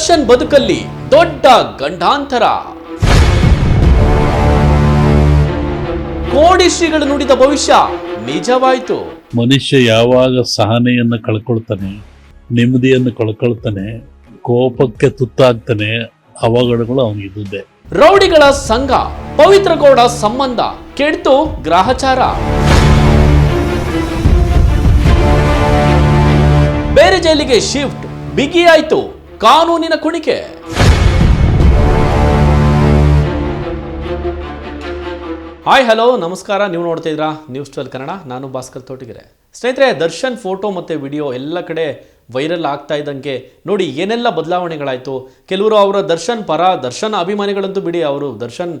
ದರ್ಶನ್ ಬದುಕಲ್ಲಿ ದೊಡ್ಡ ಗಂಡಾಂತರ. ಕೋಡಿ ಶ್ರೀಗಳು ನುಡಿದ ಭವಿಷ್ಯ ನಿಜವಾಯಿತು. ಮನುಷ್ಯ ಯಾವಾಗ ಸಹನೆಯನ್ನು ಕಳ್ಕೊಳ್ತಾನೆ ನೆಮ್ಮದಿಯನ್ನು ಕಳ್ಕೊಳ್ತಾನೆ ಕೋಪಕ್ಕೆ ತುತ್ತಾಗ್ತಾನೆ ಅವಘಡಗಳು ಅವನಿದ್ದೆ ರೌಡಿಗಳ ಸಂಘ ಪವಿತ್ರಗೌಡ ಸಂಬಂಧ ಕೆಡ್ತು ಗ್ರಹಚಾರ. ಬೇರೆ ಜೈಲಿಗೆ ಶಿಫ್ಟ್ ಬಿಗಿಯಾಯ್ತು. ಕಾನೂನಿನ ಕುಣಿಕೆ. ಹಾಯ್, ಹಲೋ, ನಮಸ್ಕಾರ. ನೀವು ನೋಡ್ತಾ ಇದ್ದೀರಾ ನ್ಯೂಸ್ ಟ್ವೆಲ್ ಕನ್ನಡ. ನಾನು ಭಾಸ್ಕರ್ ತೋಟಿಗೆರೆ. ಸ್ನೇಹಿತರೆ, ದರ್ಶನ್ ಫೋಟೋ ಮತ್ತು ವಿಡಿಯೋ ಎಲ್ಲ ಕಡೆ ವೈರಲ್ ಆಗ್ತಾ ಇದ್ದಂಗೆ ನೋಡಿ, ಏನೆಲ್ಲ ಬದಲಾವಣೆಗಳಾಯಿತು? ಕೆಲವರು ಅವರ ದರ್ಶನ್ ಪರ, ದರ್ಶನ್ ಅಭಿಮಾನಿಗಳಂತೂ ಬಿಡಿ, ಅವರು ದರ್ಶನ್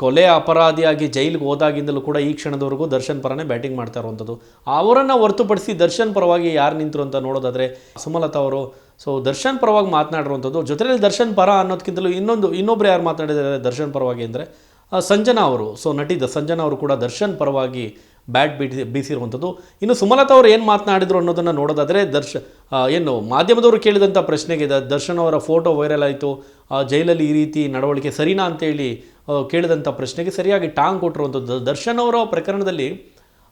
ಕೊಲೆ ಅಪರಾಧಿಯಾಗಿ ಜೈಲಿಗೆ ಹೋದಾಗಿಂದಲೂ ಕೂಡ ಈ ಕ್ಷಣದವರೆಗೂ ದರ್ಶನ್ ಪರನೇ ಬ್ಯಾಟಿಂಗ್ ಮಾಡ್ತಾ ಇರುವಂಥದ್ದು. ಅವರನ್ನು ಹೊರತುಪಡಿಸಿ ದರ್ಶನ್ ಪರವಾಗಿ ಯಾರು ನಿಂತರು ಅಂತ ನೋಡೋದಾದರೆ ಸುಮಲತಾ ಅವರು ಸೊ ದರ್ಶನ್ ಪರವಾಗಿ ಮಾತನಾಡಿರುವಂಥದ್ದು ಜೊತೆಯಲ್ಲಿ ದರ್ಶನ್ ಪರ ಅನ್ನೋದಕ್ಕಿಂತಲೂ ಇನ್ನೊಂದು, ಇನ್ನೊಬ್ರು ಯಾರು ಮಾತನಾಡಿದ್ದಾರೆ ದರ್ಶನ್ ಪರವಾಗಿ ಅಂದರೆ ಸಂಜನಾ ಅವರು. ಸೊ ನಟಿ ಸಂಜನಾ ಅವರು ಕೂಡ ದರ್ಶನ್ ಪರವಾಗಿ ಬ್ಯಾಟ್ ಬೀಟಿ, ಬೀಸಿರುವಂಥದ್ದು. ಇನ್ನು ಸುಮಲತಾ ಅವರು ಏನು ಮಾತನಾಡಿದ್ರು ಅನ್ನೋದನ್ನು ನೋಡೋದಾದರೆ, ದರ್ಶ ಏನು, ಮಾಧ್ಯಮದವರು ಕೇಳಿದಂಥ ಪ್ರಶ್ನೆಗೆ ದರ್ಶನ್ ಅವರ ಫೋಟೋ ವೈರಲ್ ಆಯಿತು. ಜೈಲಲ್ಲಿ ಈ ರೀತಿ ನಡವಳಿಕೆ ಸರಿನಾ ಅಂತೇಳಿ ಕೇಳಿದಂಥ ಪ್ರಶ್ನೆಗೆ ಸರಿಯಾಗಿ ಟಾಂಗ್ ಕೊಟ್ಟಿರುವಂಥದ್ದು. ದರ್ಶನ್ ಅವರ ಪ್ರಕರಣದಲ್ಲಿ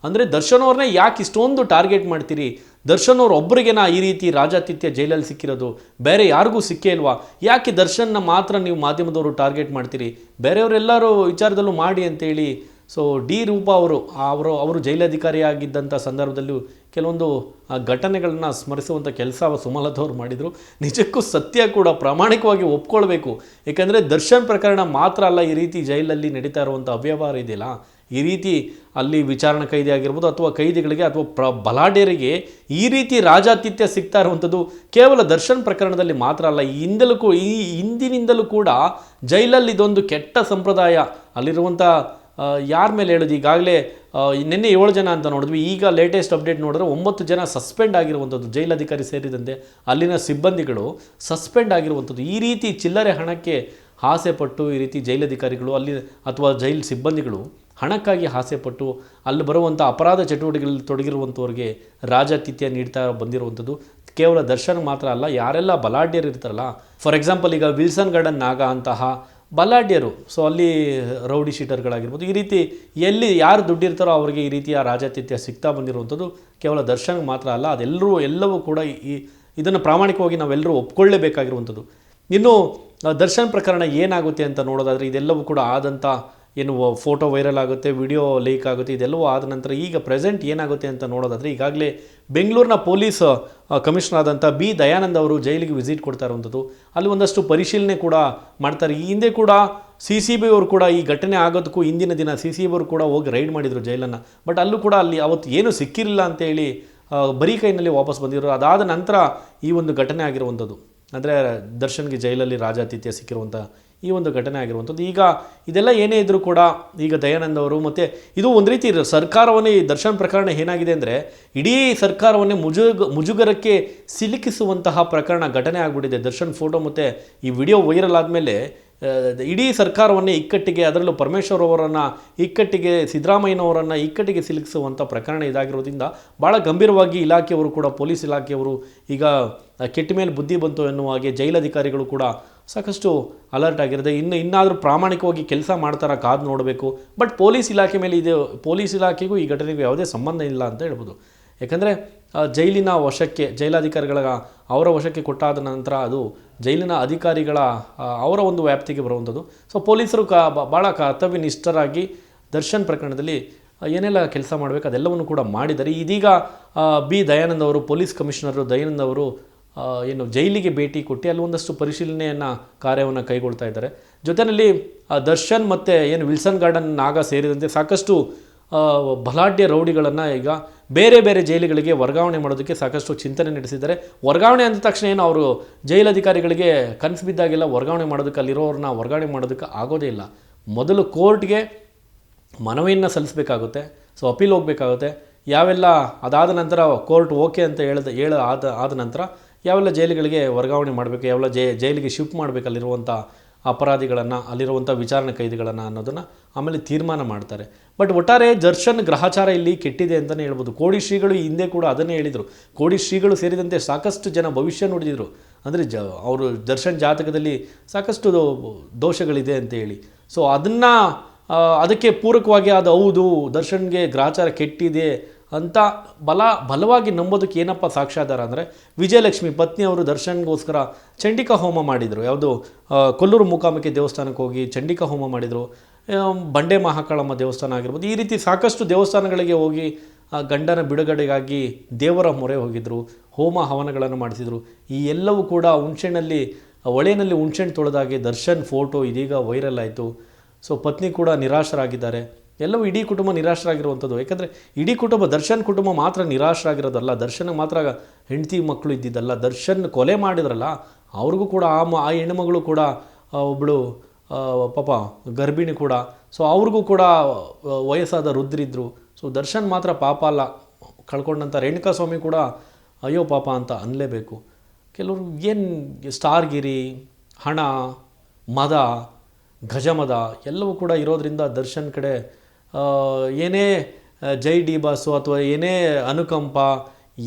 ಅಂದರೆ ದರ್ಶನ್ ಅವ್ರನ್ನೇ ಯಾಕೆ ಇಷ್ಟೊಂದು ಟಾರ್ಗೆಟ್ ಮಾಡ್ತೀರಿ? ದರ್ಶನ್ ಅವ್ರು ಒಬ್ಬರಿಗೇನಾ ಈ ರೀತಿ ರಾಜಾತಿಥ್ಯ ಜೈಲಲ್ಲಿ ಸಿಕ್ಕಿರೋದು ಬೇರೆ ಯಾರಿಗೂ ಸಿಕ್ಕೇ ಇಲ್ವಾ? ಯಾಕೆ ದರ್ಶನ್ನ ಮಾತ್ರ ನೀವು ಮಾಧ್ಯಮದವರು ಟಾರ್ಗೆಟ್ ಮಾಡ್ತೀರಿ? ಬೇರೆಯವರೆಲ್ಲರೂ ವಿಚಾರದಲ್ಲೂ ಮಾಡಿ ಅಂತೇಳಿ ಸೊ ಡಿ ರೂಪಾ ಅವರು ಅವರು ಅವರು ಜೈಲಧಿಕಾರಿಯಾಗಿದ್ದಂಥ ಸಂದರ್ಭದಲ್ಲೂ ಕೆಲವೊಂದು ಘಟನೆಗಳನ್ನು ಸ್ಮರಿಸುವಂಥ ಕೆಲಸ ಸುಮಲತಾ ಮಾಡಿದರು. ನಿಜಕ್ಕೂ ಸತ್ಯ ಕೂಡ ಪ್ರಾಮಾಣಿಕವಾಗಿ ಒಪ್ಕೊಳ್ಬೇಕು. ಏಕೆಂದರೆ ದರ್ಶನ್ ಪ್ರಕರಣ ಮಾತ್ರ ಅಲ್ಲ, ಈ ರೀತಿ ಜೈಲಲ್ಲಿ ನಡೀತಾ ಇರುವಂಥ ಅವ್ಯವಹಾರ ಇದೆಯಲ್ಲ ಈ ರೀತಿ ಅಲ್ಲಿ ವಿಚಾರಣಾ ಕೈದಿ ಆಗಿರ್ಬೋದು ಅಥವಾ ಕೈದಿಗಳಿಗೆ ಅಥವಾ ಪ್ರ ಬಲಾಢ್ಯರಿಗೆ ಈ ರೀತಿ ರಾಜಾತಿಥ್ಯ ಸಿಗ್ತಾ ಇರುವಂಥದ್ದು ಕೇವಲ ದರ್ಶನ್ ಪ್ರಕರಣದಲ್ಲಿ ಮಾತ್ರ ಅಲ್ಲ ಹಿಂದಲೂ ಈ ಹಿಂದಿನಿಂದಲೂ ಕೂಡ ಜೈಲಲ್ಲಿ ಇದೊಂದು ಕೆಟ್ಟ ಸಂಪ್ರದಾಯ ಅಲ್ಲಿರುವಂಥ ಯಾರ ಮೇಲೆ ಹೇಳೋದು? ಈಗಾಗಲೇ ನಿನ್ನೆ ಏಳು ಜನ ಅಂತ ನೋಡಿದ್ವಿ. ಈಗ ಲೇಟೆಸ್ಟ್ ಅಪ್ಡೇಟ್ ನೋಡಿದ್ರೆ ಒಂಬತ್ತು ಜನ ಸಸ್ಪೆಂಡ್ ಆಗಿರುವಂಥದ್ದು, ಜೈಲಧಿಕಾರಿ ಸೇರಿದಂತೆ ಅಲ್ಲಿನ ಸಿಬ್ಬಂದಿಗಳು ಸಸ್ಪೆಂಡ್ ಆಗಿರುವಂಥದ್ದು. ಈ ರೀತಿ ಚಿಲ್ಲರೆ ಹಣಕ್ಕೆ ಆಸೆಪಟ್ಟು ಈ ರೀತಿ ಜೈಲಧಿಕಾರಿಗಳು ಅಲ್ಲಿ ಅಥವಾ ಜೈಲ್ ಸಿಬ್ಬಂದಿಗಳು ಹಣಕ್ಕಾಗಿ ಆಸೆಪಟ್ಟು ಅಲ್ಲಿ ಬರುವಂಥ ಅಪರಾಧ ಚಟುವಟಿಕೆಗಳಲ್ಲಿ ತೊಡಗಿರುವಂಥವ್ರಿಗೆ ರಾಜಾತಿಥ್ಯ ನೀಡ್ತಾ ಬಂದಿರುವಂಥದ್ದು. ಕೇವಲ ದರ್ಶನ್ ಮಾತ್ರ ಅಲ್ಲ, ಯಾರೆಲ್ಲ ಬಲಾಢ್ಯರು ಇರ್ತಾರಲ್ಲ ಫಾರ್ ಎಕ್ಸಾಂಪಲ್ ಈಗ ವಿಲ್ಸನ್ ಗಾರ್ಡನ್ ನಾಗ ಅಂತಹ ಬಲಾಢ್ಯರು ಸೊ ಅಲ್ಲಿ ರೌಡಿ ಶೀಟರ್ಗಳಾಗಿರ್ಬೋದು, ಈ ರೀತಿ ಎಲ್ಲಿ ಯಾರು ದುಡ್ಡಿರ್ತಾರೋ ಅವರಿಗೆ ಈ ರೀತಿಯ ರಾಜಾತಿಥ್ಯ ಸಿಗ್ತಾ ಬಂದಿರುವಂಥದ್ದು. ಕೇವಲ ದರ್ಶನ್ ಮಾತ್ರ ಅಲ್ಲ, ಅದೆಲ್ಲರೂ ಎಲ್ಲವೂ ಕೂಡ ಈ ಇದನ್ನು ಪ್ರಾಮಾಣಿಕವಾಗಿ ನಾವೆಲ್ಲರೂ ಒಪ್ಕೊಳ್ಳೇಬೇಕಾಗಿರುವಂಥದ್ದು. ಇನ್ನು ದರ್ಶನ ಪ್ರಕರಣ ಏನಾಗುತ್ತೆ ಅಂತ ನೋಡೋದಾದರೆ, ಇದೆಲ್ಲವೂ ಕೂಡ ಆದಂಥ ಏನು ಫೋಟೋ ವೈರಲ್ ಆಗುತ್ತೆ ವಿಡಿಯೋ ಲೀಕ್ ಆಗುತ್ತೆ, ಇದೆಲ್ಲವೂ ಆದ ನಂತರ ಈಗ ಪ್ರೆಸೆಂಟ್ ಏನಾಗುತ್ತೆ ಅಂತ ನೋಡೋದಾದರೆ ಈಗಾಗಲೇ ಬೆಂಗಳೂರಿನ ಪೊಲೀಸ್ ಕಮಿಷನರ್ ಆದಂಥ ಬಿ ದಯಾನಂದ್ ಅವರು ಜೈಲಿಗೆ ವಿಸಿಟ್ ಕೊಡ್ತಾ ಇರುವಂಥದ್ದು. ಅಲ್ಲಿ ಒಂದಷ್ಟು ಪರಿಶೀಲನೆ ಕೂಡ ಮಾಡ್ತಾರೆ. ಈ ಹಿಂದೆ ಕೂಡ ಸಿ ಸಿ ಬಿ ಅವರು ಕೂಡ ಈ ಘಟನೆ ಆಗೋದಕ್ಕೂ ಹಿಂದಿನ ದಿನ ಸಿ ಸಿ ಬಿ ಅವರು ಕೂಡ ಹೋಗಿ ರೈಡ್ ಮಾಡಿದರು ಜೈಲನ್ನು. ಬಟ್ ಅಲ್ಲೂ ಕೂಡ ಅಲ್ಲಿ ಅವತ್ತು ಏನೂ ಸಿಕ್ಕಿರಲಿಲ್ಲ ಅಂತೇಳಿ ಬರೀ ಕೈನಲ್ಲಿ ವಾಪಸ್ ಬಂದಿರೋ ಅದಾದ ನಂತರ ಈ ಒಂದು ಘಟನೆ ಆಗಿರುವಂಥದ್ದು. ಅಂದರೆ ದರ್ಶನ್ಗೆ ಜೈಲಲ್ಲಿ ರಾಜಾತಿಥ್ಯ ಸಿಕ್ಕಿರುವಂಥ ಈ ಒಂದು ಘಟನೆ ಆಗಿರುವಂಥದ್ದು. ಈಗ ಇದೆಲ್ಲ ಏನೇ ಇದ್ದರೂ ಕೂಡ ಈಗ ದಯಾನಂದ ಅವರು ಮತ್ತು ಇದು ಒಂದು ರೀತಿ ಸರ್ಕಾರವನ್ನೇ ಈ ದರ್ಶನ್ ಪ್ರಕರಣ ಏನಾಗಿದೆ ಅಂದರೆ ಇಡೀ ಸರ್ಕಾರವನ್ನೇ ಮುಜುಗ ಮುಜುಗರಕ್ಕೆ ಸಿಲುಕಿಸುವಂತಹ ಪ್ರಕರಣ ಘಟನೆ ಆಗಿಬಿಟ್ಟಿದೆ. ದರ್ಶನ್ ಫೋಟೋ ಮತ್ತು ಈ ವಿಡಿಯೋ ವೈರಲ್ ಆದಮೇಲೆ ಇಡೀ ಸರ್ಕಾರವನ್ನೇ ಇಕ್ಕಟ್ಟಿಗೆ ಅದರಲ್ಲೂ ಪರಮೇಶ್ವರ್ ಅವರನ್ನು ಇಕ್ಕಟ್ಟಿಗೆ, ಸಿದ್ದರಾಮಯ್ಯನವರನ್ನು ಇಕ್ಕಟ್ಟಿಗೆ ಸಿಲುಕಿಸುವಂಥ ಪ್ರಕರಣ ಇದಾಗಿರೋದ್ರಿಂದ ಭಾಳ ಗಂಭೀರವಾಗಿ ಇಲಾಖೆಯವರು ಕೂಡ, ಪೊಲೀಸ್ ಇಲಾಖೆಯವರು ಈಗ ಕೆಟ್ಟ ಮೇಲೆ ಬುದ್ಧಿ ಬಂತು ಎನ್ನುವ ಹಾಗೆ ಜೈಲಧಿಕಾರಿಗಳು ಕೂಡ ಸಾಕಷ್ಟು ಅಲರ್ಟ್ ಆಗಿರುತ್ತೆ. ಇನ್ನು ಇನ್ನಾದರೂ ಪ್ರಾಮಾಣಿಕವಾಗಿ ಕೆಲಸ ಮಾಡ್ತಾರ ಕಾದು ನೋಡಬೇಕು. ಬಟ್ ಪೊಲೀಸ್ ಇಲಾಖೆ ಮೇಲೆ ಇದು, ಪೊಲೀಸ್ ಇಲಾಖೆಗೂ ಈ ಘಟನೆಗೂ ಯಾವುದೇ ಸಂಬಂಧ ಇಲ್ಲ ಅಂತ ಹೇಳ್ಬೋದು. ಯಾಕಂದರೆ ಜೈಲಿನ ವಶಕ್ಕೆ, ಜೈಲಾಧಿಕಾರಿಗಳ, ಅವರ ವಶಕ್ಕೆ ಕೊಟ್ಟಾದ ನಂತರ ಅದು ಜೈಲಿನ ಅಧಿಕಾರಿಗಳ ಅವರ ಒಂದು ವ್ಯಾಪ್ತಿಗೆ ಬರುವಂಥದ್ದು. ಸೊ ಪೊಲೀಸರು ಕ ಭಾಳ ಕರ್ತವ್ಯನಿಷ್ಠರಾಗಿ ದರ್ಶನ್ ಪ್ರಕರಣದಲ್ಲಿ ಏನೆಲ್ಲ ಕೆಲಸ ಮಾಡಬೇಕು ಅದೆಲ್ಲವನ್ನು ಕೂಡ ಮಾಡಿದ್ದಾರೆ. ಇದೀಗ ಬಿ. ದಯಾನಂದ್ ಅವರು, ಪೊಲೀಸ್ ಕಮಿಷನರು ದಯಾನಂದ್ ಅವರು ಏನು ಜೈಲಿಗೆ ಭೇಟಿ ಕೊಟ್ಟು ಅಲ್ಲಿ ಒಂದಷ್ಟು ಪರಿಶೀಲನೆಯನ್ನು ಕಾರ್ಯವನ್ನು ಕೈಗೊಳ್ತಾ ಇದ್ದಾರೆ. ಜೊತೆಯಲ್ಲಿ ದರ್ಶನ್ ಮತ್ತು ಏನು ವಿಲ್ಸನ್ ಗಾರ್ಡನ್ ನಾಗ ಸೇರಿದಂತೆ ಸಾಕಷ್ಟು ಬಲಾಢ್ಯ ರೌಡಿಗಳನ್ನು ಈಗ ಬೇರೆ ಬೇರೆ ಜೈಲುಗಳಿಗೆ ವರ್ಗಾವಣೆ ಮಾಡೋದಕ್ಕೆ ಸಾಕಷ್ಟು ಚಿಂತನೆ ನಡೆಸಿದ್ದಾರೆ. ವರ್ಗಾವಣೆ ಅಂದ ತಕ್ಷಣ ಏನು ಅವರು ಜೈಲಧಿಕಾರಿಗಳಿಗೆ ಕನಸು ಬಿದ್ದಾಗೆಲ್ಲ ವರ್ಗಾವಣೆ ಮಾಡೋದಕ್ಕೆ ಅಲ್ಲಿರೋರನ್ನ ವರ್ಗಾವಣೆ ಮಾಡೋದಕ್ಕೆ ಆಗೋದೇ ಇಲ್ಲ. ಮೊದಲು ಕೋರ್ಟ್ಗೆ ಮನವಿಯನ್ನು ಸಲ್ಲಿಸಬೇಕಾಗುತ್ತೆ. ಸೊ, ಅಪೀಲ್ ಹೋಗಬೇಕಾಗುತ್ತೆ. ಯಾವೆಲ್ಲ ಅದಾದ ನಂತರ ಕೋರ್ಟ್ ಓಕೆ ಅಂತ ಹೇಳಿದ, ಹೇಳ ಆದ ಆದ ನಂತರ ಯಾವೆಲ್ಲ ಜೈಲುಗಳಿಗೆ ವರ್ಗಾವಣೆ ಮಾಡಬೇಕು, ಯಾವೆಲ್ಲ ಜೈ, ಜೈಲಿಗೆ ಶಿಫ್ಟ್ ಮಾಡಬೇಕು ಅಲ್ಲಿರುವಂಥ ಅಪರಾಧಿಗಳನ್ನು, ಅಲ್ಲಿರುವಂಥ ವಿಚಾರಣೆ ಕೈದಿಗಳನ್ನು ಅನ್ನೋದನ್ನು ಆಮೇಲೆ ತೀರ್ಮಾನ ಮಾಡ್ತಾರೆ. ಬಟ್ ಒಟ್ಟಾರೆ ದರ್ಶನ್ ಗ್ರಹಚಾರ ಇಲ್ಲಿ ಕೆಟ್ಟಿದೆ ಅಂತಲೇ ಹೇಳ್ಬೋದು. ಕೋಡಿ ಶ್ರೀಗಳು ಹಿಂದೆ ಕೂಡ ಅದನ್ನೇ ಹೇಳಿದರು. ಕೋಡಿ ಶ್ರೀಗಳು ಸೇರಿದಂತೆ ಸಾಕಷ್ಟು ಜನ ಭವಿಷ್ಯ ನುಡಿದಿದ್ರು. ಅಂದರೆ ಜ, ಅವರು ದರ್ಶನ್ ಜಾತಕದಲ್ಲಿ ಸಾಕಷ್ಟು ದೋಷಗಳಿದೆ ಅಂತ ಹೇಳಿ. ಸೊ ಅದನ್ನು ಅದಕ್ಕೆ ಪೂರಕವಾಗಿ ಅದು ಹೌದು, ದರ್ಶನ್ಗೆ ಗ್ರಾಚಾರ ಕೆಟ್ಟಿದೆ ಅಂತ ಬಲ ಬಲವಾಗಿ ನಂಬೋದಕ್ಕೆ ಏನಪ್ಪ ಸಾಕ್ಷಾಧಾರ ಅಂದರೆ ವಿಜಯಲಕ್ಷ್ಮಿ ಪತ್ನಿ ಅವರು ದರ್ಶನ್ಗೋಸ್ಕರ ಚಂಡಿಕಾ ಹೋಮ ಮಾಡಿದರು. ಯಾವುದು ಕೊಲ್ಲೂರು ಮೂಕಾಂಬಿಕೆ ದೇವಸ್ಥಾನಕ್ಕೆ ಹೋಗಿ ಚಂಡಿಕಾ ಹೋಮ ಮಾಡಿದರು. ಬಂಡೆ ಮಹಾಕಾಳಮ್ಮ ದೇವಸ್ಥಾನ ಆಗಿರ್ಬೋದು, ಈ ರೀತಿ ಸಾಕಷ್ಟು ದೇವಸ್ಥಾನಗಳಿಗೆ ಹೋಗಿ ಗಂಡನ ಬಿಡುಗಡೆಗಾಗಿ ದೇವರ ಮೊರೆ ಹೋಗಿದ್ರು, ಹೋಮ ಹವನಗಳನ್ನು ಮಾಡಿಸಿದರು. ಈ ಎಲ್ಲವೂ ಕೂಡ ಹುಣ್ಸೆಣ್ಣಲ್ಲಿ ಒಳೆಯಲ್ಲಿ ಹುಣ್ಸೆಣ್ಣು ತೊಳೆದಾಗೆ ದರ್ಶನ್ ಫೋಟೋ ಇದೀಗ ವೈರಲ್ ಆಯಿತು. ಸೊ, ಪತ್ನಿ ಕೂಡ ನಿರಾಶರಾಗಿದ್ದಾರೆ. ಎಲ್ಲವೂ ಇಡೀ ಕುಟುಂಬ ನಿರಾಶರಾಗಿರುವಂಥದ್ದು. ಯಾಕಂದರೆ ಇಡೀ ಕುಟುಂಬ ದರ್ಶನ್ ಕುಟುಂಬ ಮಾತ್ರ ನಿರಾಶರಾಗಿರೋದಲ್ಲ. ದರ್ಶನ್ ಮಾತ್ರ ಹೆಂಡತಿ ಮಕ್ಕಳು ಇದ್ದಿದ್ದಲ್ಲ. ದರ್ಶನ್ ಕೊಲೆ ಮಾಡಿದ್ರಲ್ಲ, ಅವ್ರಿಗೂ ಕೂಡ, ಆ ಮ, ಆ ಹೆಣ್ಮಗಳು ಕೂಡ ಒಬ್ಬಳು ಪಾಪ ಗರ್ಭಿಣಿ ಕೂಡ. ಸೊ ಅವ್ರಿಗೂ ಕೂಡ ವಯಸ್ಸಾದ ರುದ್ರಿದ್ರು ಸೊ ದರ್ಶನ್ ಮಾತ್ರ ಪಾಪ ಅಲ್ಲ. ಕಳ್ಕೊಂಡಂಥ ರೇಣುಕಾ ಸ್ವಾಮಿ ಕೂಡ, ಅಯ್ಯೋ ಪಾಪ ಅಂತ ಅನ್ನಲೇಬೇಕು ಕೆಲವರು ಏನು ಸ್ಟಾರ್ಗಿರಿ, ಹಣ, ಮದ ಗಜಮದ ಎಲ್ಲವೂ ಕೂಡ ಇರೋದರಿಂದ ದರ್ಶನ್ ಕಡೆ ಏನೇ ಜೈ ಡಿ ಬಾಸು ಅಥವಾ ಏನೇ ಅನುಕಂಪ,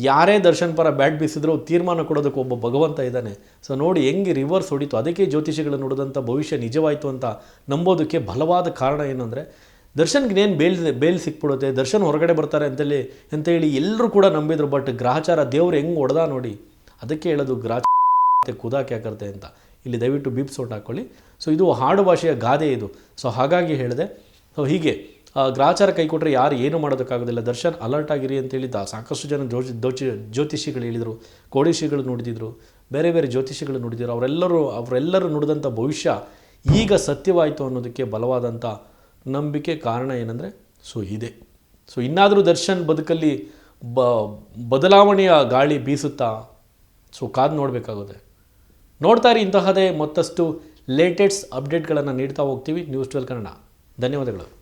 ಯಾರೇ ದರ್ಶನ್ ಪರ ಬ್ಯಾಟ್ ಬೀಸಿದ್ರು ತೀರ್ಮಾನ ಕೊಡೋದಕ್ಕೆ ಒಬ್ಬ ಭಗವಂತ ಇದ್ದಾನೆ. ಸೊ ನೋಡಿ ಹೆಂಗೆ ರಿವರ್ಸ್ ಹೊಡಿತು. ಅದಕ್ಕೆ ಜ್ಯೋತಿಷಿಗಳು ನೋಡಿದಂಥ ಭವಿಷ್ಯ ನಿಜವಾಯಿತು ಅಂತ ನಂಬೋದಕ್ಕೆ ಬಲವಾದ ಕಾರಣ ಏನು ಅಂದರೆ, ದರ್ಶನ್ಗೆ ಏನು ಬೇಲ್ ಬೇಲ್ ಸಿಕ್ಬಿಡುತ್ತೆ, ದರ್ಶನ್ ಹೊರಗಡೆ ಬರ್ತಾರೆ ಅಂತೇಳಿ ಅಂತೇಳಿ ಎಲ್ಲರೂ ಕೂಡ ನಂಬಿದ್ರು. ಬಟ್ ಗ್ರಹಚಾರ ದೇವ್ರು ಹೆಂಗೆ ಹೊಡೆದ ನೋಡಿ, ಅದಕ್ಕೆ ಹೇಳೋದು ಗ್ರಹ ಮತ್ತೆ ಕುದಾಕೆ ಹಾಕತ್ತೆ ಅಂತ. ಇಲ್ಲಿ ದಯವಿಟ್ಟು ಬೀಪ್ ಸೌಂಡ್ ಹಾಕ್ಕೊಳ್ಳಿ ಸೊ ಇದು ಹಾಡು ಭಾಷೆಯ ಗಾದೆ ಇದು. ಸೊ ಹಾಗಾಗಿ ಹೇಳಿದೆ. ಸೊ ಹೀಗೆ. ಗ್ರಾಚಾರ ಕೈ ಕೊಟ್ಟರೆ ಯಾರು ಏನು ಮಾಡೋದಕ್ಕಾಗೋದಿಲ್ಲ. ದರ್ಶನ್ ಅಲರ್ಟ್ ಆಗಿರಿ ಅಂತೇಳಿ ಸಾಕಷ್ಟು ಜನ ಜ್ಯೋತಿ ದೋಚಿ, ಜ್ಯೋತಿಷಿಗಳು ಹೇಳಿದರು. ಕೋಡಿಷಿಗಳು ನುಡಿದಿದ್ರು. ಬೇರೆ ಬೇರೆ ಜ್ಯೋತಿಷಿಗಳು ನುಡಿದಿದ್ರು. ಅವರೆಲ್ಲರೂ ಅವರೆಲ್ಲರೂ ನುಡಿದಂಥ ಭವಿಷ್ಯ ಈಗ ಸತ್ಯವಾಯಿತು ಅನ್ನೋದಕ್ಕೆ ಬಲವಾದಂಥ ನಂಬಿಕೆ ಕಾರಣ ಏನಂದರೆ, ಸೊ ಇದೆ. ಸೊ ಇನ್ನಾದರೂ ದರ್ಶನ್ ಬದುಕಲ್ಲಿ ಬ, ಬದಲಾವಣೆಯ ಗಾಳಿ ಬೀಸುತ್ತಾ? ಸೊ ಕಾದು ನೋಡಬೇಕಾಗುತ್ತೆ. ನೋಡ್ತಾ ಇರಿ ಇಂತಹದೇ ಮತ್ತಷ್ಟು ಲೇಟೆಸ್ಟ್ ಅಪ್ಡೇಟ್ಗಳನ್ನು ನೀಡ್ತಾ ಹೋಗ್ತೀವಿ. News twelve Kannada. ಧನ್ಯವಾದಗಳು.